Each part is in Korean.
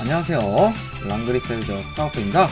안녕하세요. 랑그리 세일저 스타워프입니다.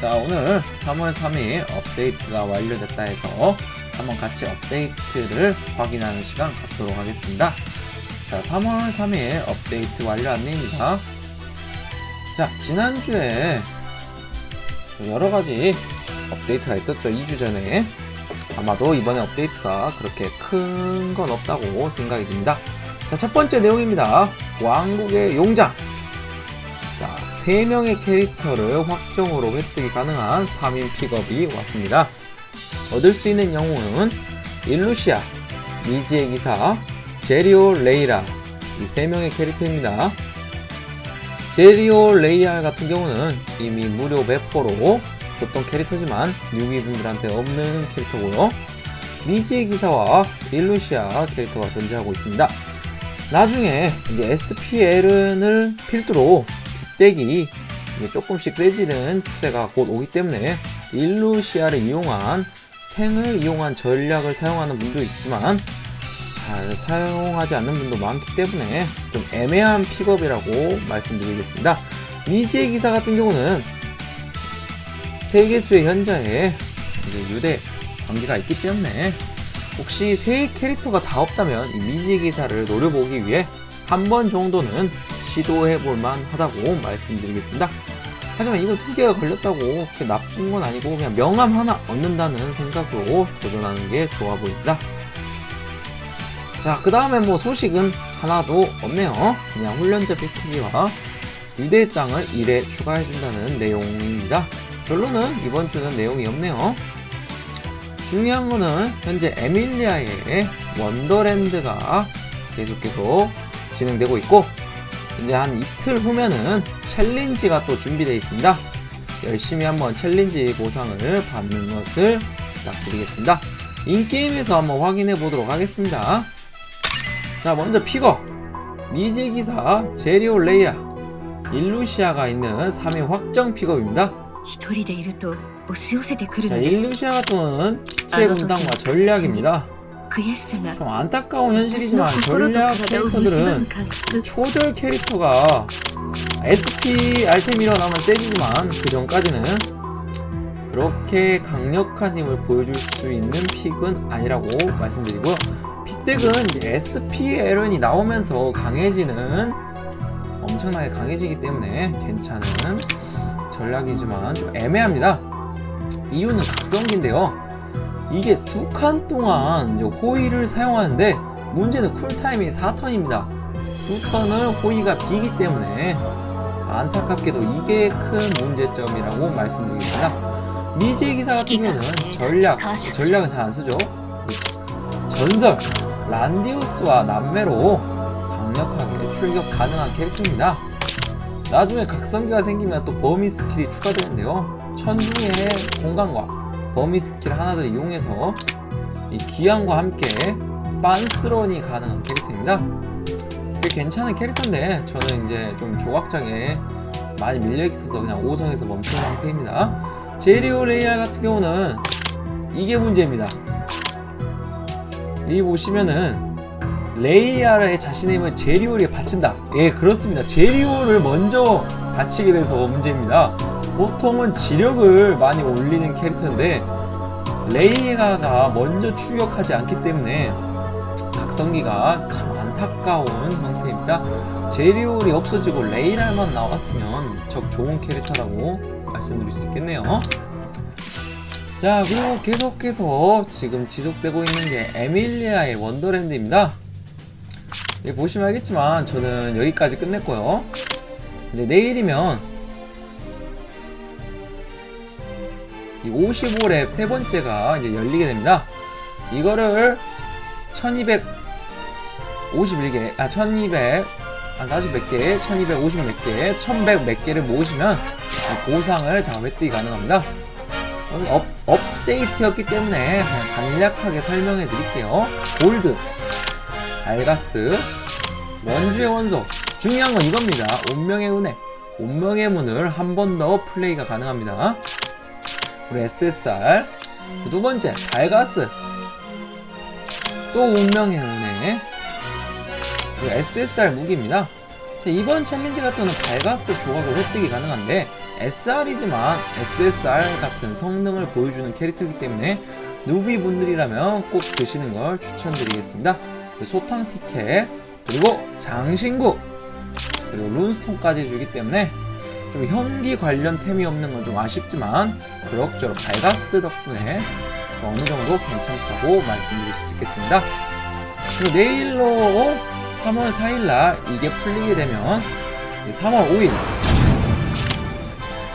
자, 오늘 3월 3일 업데이트가 완료됐다 해서 한번 같이 업데이트를 확인하는 시간 갖도록 하겠습니다. 자, 3월 3일 업데이트 완료 안내입니다. 자, 지난주에 여러 가지 업데이트가 있었죠. 2주 전에. 아마도 이번에 업데이트가 그렇게 큰 건 없다고 생각이 듭니다. 자, 첫 번째 내용입니다. 왕국의 용장. 자, 3명의 캐릭터를 확정으로 획득이 가능한 3인 픽업이 왔습니다. 얻을 수 있는 영웅은 일루시아, 미지의 기사, 제리오 레이라 이 3명의 캐릭터입니다. 제리오 레이알 같은 경우는 이미 무료 배포로 줬던 캐릭터지만 뉴비분들한테 없는 캐릭터고요. 미지의 기사와 일루시아 캐릭터가 존재하고 있습니다. 나중에 이제 SPL을 필두로 이제 조금씩 세지는 추세가 곧 오기 때문에 일루시아를 이용한 탱을 이용한 전략을 사용하는 분도 있지만 잘 사용하지 않는 분도 많기 때문에 좀 애매한 픽업이라고 말씀드리겠습니다. 미지의 기사 같은 경우는 세계수의 현자에 유대 관계가 있기 때문에 혹시 세 캐릭터가 다 없다면 이 미지 기사를 노려보기 위해 한 번 정도는 시도해 볼만 하다고 말씀드리겠습니다. 하지만 이거 두 개가 걸렸다고 그렇게 나쁜 건 아니고 그냥 명함 하나 얻는다는 생각으로 도전하는 게 좋아 보입니다. 자, 그 다음에 뭐 소식은 하나도 없네요. 그냥 훈련자 패키지와 유대의 땅을 1에 추가해준다는 내용입니다. 결론은 이번 주는 내용이 없네요. 중요한 거는 현재 에밀리아의 원더랜드가 계속 계속 진행되고 있고 이제 한 이틀 후면은 챌린지가 또 준비되어 있습니다. 열심히 한번 챌린지 보상을 받는 것을 부탁드리겠습니다. 인게임에서 한번 확인해 보도록 하겠습니다. 자, 먼저 픽업. 미제기사 제리오 레이아 일루시아가 있는 3위 확정 픽업입니다. 자, 일루시아가 또는 시체 분담과 전략입니다. 그의 생각 좀 안타까운 현실이지만 전략 캐릭터들은 초절 캐릭터가 SP 알템이라고 하면 세지지만 그 전까지는 그렇게 강력한 힘을 보여줄 수 있는 픽은 아니라고 말씀드리고 피덱은 SP 에런이 나오면서 강해지는 엄청나게 강해지기 때문에 괜찮은 전략이지만 좀 애매합니다. 이유는 각성기인데요. 이게 두 칸 동안 호의를 사용하는데 문제는 쿨타임이 4턴입니다. 두 턴을 호의가 비기 때문에 안타깝게도 이게 큰 문제점이라고 말씀드리겠습니다. 미제 기사 같은 경우는 전략, 전략은 잘 안 쓰죠. 전설, 란디우스와 남매로 강력하게 출격 가능한 캐릭터입니다. 나중에 각성기가 생기면 또 범위 스킬이 추가되는데요. 천둥의 공간과 범위 스킬 하나를 이용해서 이 기한과 함께 빤스런이 가능한 캐릭터입니다. 꽤 괜찮은 캐릭터인데 저는 이제 좀 조각장에 많이 밀려 있어서 그냥 5성에서 멈춘 상태입니다. 제리오 레이알 같은 경우는 이게 문제입니다. 여기 보시면은 레이알의 자신의 힘을 제리오에게 바친다. 예, 그렇습니다. 제리오를 먼저 바치게 돼서 문제입니다. 보통은 지력을 많이 올리는 캐릭터인데 레이가가 먼저 출격하지 않기 때문에 각성기가 참 안타까운 형태입니다. 제리올이 없어지고 레이랄만 나왔으면 적 좋은 캐릭터라고 말씀드릴 수 있겠네요. 자, 그리고 계속해서 지금 지속되고 있는 게 에밀리아의 원더랜드입니다. 예, 보시면 알겠지만 저는 여기까지 끝냈고요. 이제 내일이면 이 55랩 세 번째가 이제 열리게 됩니다. 이거를 1251개, 아, 1200, 아, 다시 몇 개, 1250 몇 개, 1100 몇 개를 모으시면 보상을 다 획득이 가능합니다. 업, 업데이트였기 때문에 그냥 간략하게 설명해 드릴게요. 골드, 알가스, 원주의 원소. 중요한 건 이겁니다. 운명의 은혜. 운명의 문을 한 번 더 플레이가 가능합니다. 우리 SSR. 두 번째, 알가스. 또 운명의 은혜. 그리고 SSR 무기입니다. 자, 이번 챌린지 같은 경우는 발가스 조각으로 획득이 가능한데 SR이지만 SSR 같은 성능을 보여주는 캐릭터이기 때문에 누비 분들이라면 꼭 드시는 걸 추천드리겠습니다. 소탕 티켓 그리고 장신구 그리고 룬스톤까지 주기 때문에 좀 현기 관련 템이 없는 건 좀 아쉽지만 그럭저럭 발가스 덕분에 좀 어느 정도 괜찮다고 말씀드릴 수 있겠습니다. 그리고 내일로 3월 4일날 이게 풀리게 되면 이제 3월 5일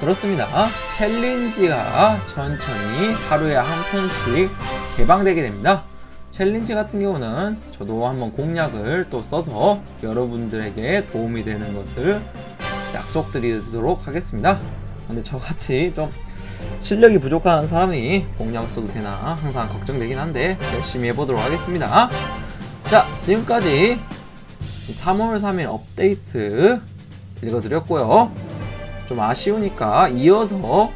그렇습니다. 챌린지가 천천히 하루에 한 편씩 개방되게 됩니다. 챌린지 같은 경우는 저도 한번 공략을 또 써서 여러분들에게 도움이 되는 것을 약속드리도록 하겠습니다. 근데 저같이 좀 실력이 부족한 사람이 공략을 써도 되나 항상 걱정되긴 한데 열심히 해보도록 하겠습니다. 자, 지금까지 3월 3일 업데이트 읽어드렸고요. 좀 아쉬우니까 이어서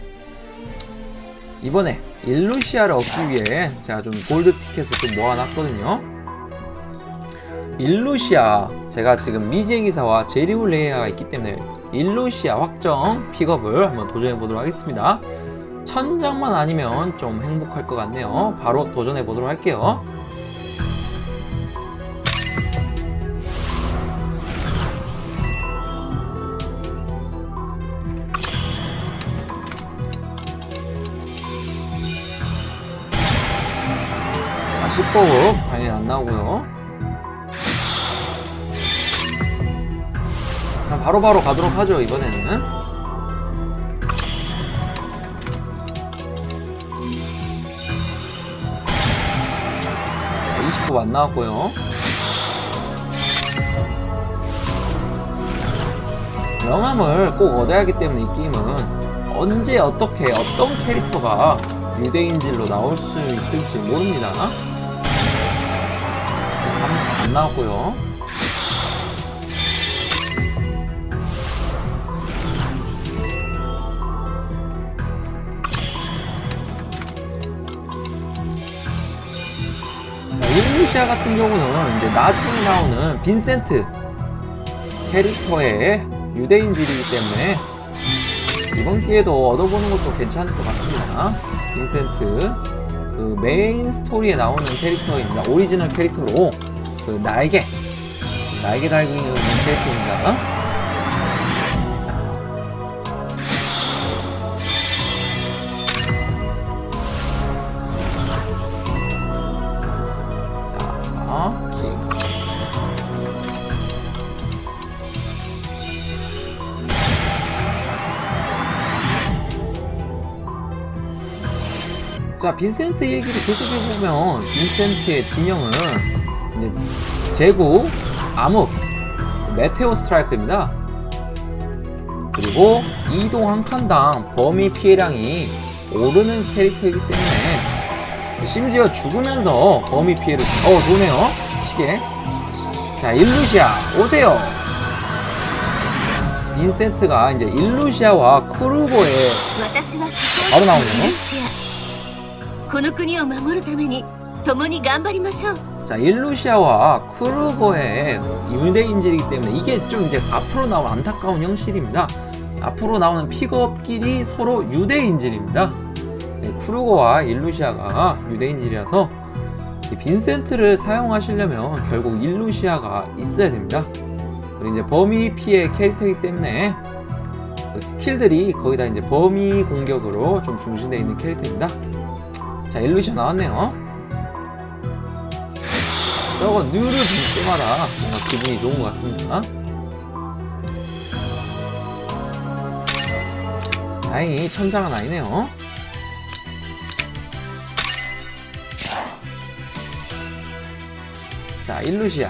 이번에 일루시아를 얻기 위해 제가 좀 골드 티켓을 좀 모아놨거든요. 일루시아 제가 지금 미제기사와 제리올레이아가 있기 때문에 일루시아 확정 픽업을 한번 도전해 보도록 하겠습니다. 천장만 아니면 좀 행복할 것 같네요. 바로 도전해 보도록 할게요. 아, 10법은 당연히 안 나오고요. 바로바로 가도록 하죠, 이번에는. 자, 20법 안 나왔고요. 명함을 꼭 얻어야 하기 때문에 이 게임은 언제 어떻게 어떤 캐릭터가 유대인질로 나올 수 있을지 모릅니다. 안, 안 나왔고요. 자, 일루시아 같은 경우는 이제 나중에 나오는 빈센트 캐릭터의 유대인질이기 때문에 이번 기회도 얻어보는 것도 괜찮을 것 같습니다. 빈센트 그 메인 스토리에 나오는 캐릭터입니다. 오리지널 캐릭터로 그 날개 날개 달고 있는 캐릭터입니다. 그러니까 빈센트 얘기를 계속 해보면 빈센트의 진영은 이제 제구, 암흑, 메테오 스트라이크입니다. 그리고 이동 한 칸당 범위 피해량이 오르는 캐릭터이기 때문에 심지어 죽으면서 범위 피해를 어 도네요. 시계. 자 일루시아 오세요. 빈센트가 이제 일루시아와 크루보에 어, 바로 나오네요. この国を守るために共に頑張りましょう 자 일루시아와 크루거의 유대인질이기 때문에 이게 좀 이제 앞으로 나올 안타까운 현실입니다. 앞으로 나오는 픽업끼리 서로 유대인질입니다. 네, 크루거와 일루시아가 유대인질이라서 이 빈센트를 사용하시려면 결국 일루시아가 있어야 됩니다. 그리고 이제 범위 피해 캐릭터이기 때문에 그 스킬들이 거의 다 이제 범위 공격으로 좀 중심되어 있는 캐릭터입니다. 자 일루시아 나왔네요. 저거 누를 볼 때마다 뭔가 기분이 좋은 것 같습니다. 다행히 천장은 아니네요. 자, 일루시아.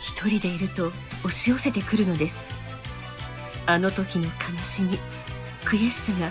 一人でいると押し寄せてくるのですあの時の悲しみ悔しさが